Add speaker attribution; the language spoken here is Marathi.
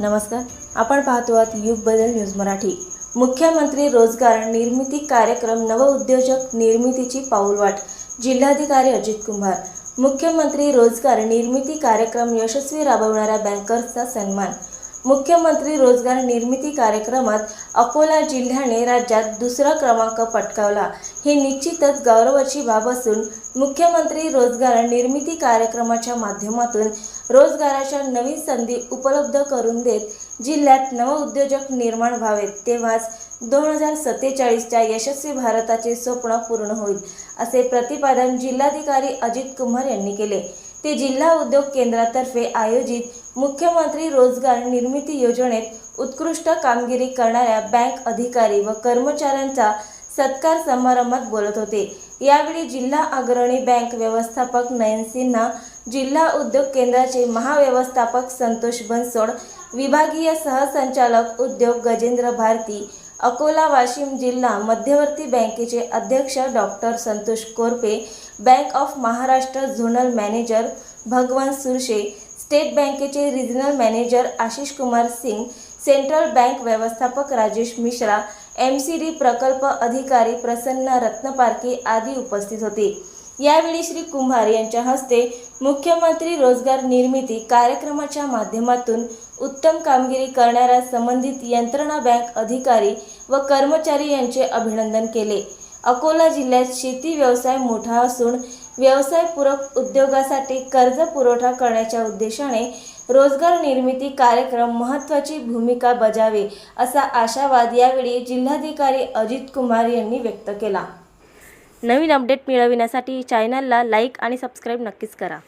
Speaker 1: नमस्कार. आपण पाहतो आहात युग बदल न्यूज मराठी. मुख्यमंत्री रोजगार निर्मिती कार्यक्रम नवउद्योजक निर्मितीची पाऊलवाट. जिल्हाधिकारी अजित कुंभार. मुख्यमंत्री रोजगार निर्मिती कार्यक्रम यशस्वी राबवणाऱ्या बँकर्सचा सन्मान. मुख्यमंत्री रोजगार निर्मिती कार्यक्रमात अकोला जिल्ह्याने राज्यात दुसरा क्रमांक पटकावला. ही निश्चितच गौरवाची बाब असून मुख्यमंत्री रोजगार निर्मिती कार्यक्रमाच्या माध्यमातून रोजगाराच्या नवीन संधी उपलब्ध करून देत जिल्ह्यात नवउद्योजक निर्माण व्हावेत. तेव्हाच दोन हजार सत्तेचाळीसच्या यशस्वी भारताचे स्वप्न पूर्ण होईल असे प्रतिपादन जिल्हाधिकारी अजित कुमार यांनी केले. ते जिल्हा उद्योग केंद्रातर्फे आयोजित मुख्यमंत्री रोजगार निर्मिती योजनेत उत्कृष्ट कामगिरी करणाऱ्या बँक अधिकारी व कर्मचाऱ्यांचा सत्कार समारंभात बोलत होते. यावेळी जिल्हा अग्रणी बँक व्यवस्थापक नयन सिन्हा जिल्हा उद्योग केंद्राचे महाव्यवस्थापक संतोष बनसोड विभागीय सहसंचालक उद्योग गजेंद्र भारती अकोला वाशिम जिल्हा मध्यवर्ती बँकेचे अध्यक्ष doctor Santosh Korpe bank of Maharashtra zonal manager Bhagwan Surshe state बँकेचे regional manager Ashish Kumar Singh central bank व्यवस्थापक Rajesh Mishra M C D प्रकल्प अधिकारी प्रसन्न रत्नपारखी आदी उपस्थित होते. यावेळी श्री कुंभार यांच्या हस्ते मुख्यमंत्री रोजगार निर्मिती कार्यक्रमाच्या माध्यमातून उत्तम कामगिरी करणाऱ्या संबंधित यंत्रणा बँक अधिकारी व कर्मचारी यांचे अभिनंदन केले. अकोला जिल्ह्यात शेती व्यवसाय मोठा असून व्यवसायपूरक उद्योगासाठी कर्ज पुरवठा करण्याच्या उद्देशाने रोजगार निर्मिती कार्यक्रम महत्त्वाची भूमिका बजावे असा आशावाद यावेळी जिल्हाधिकारी अजित कुमार यांनी व्यक्त केला. नवीन अपडेट मिळविण्यासाठी चॅनलला लाईक आणि सबस्क्राईब नक्कीच करा.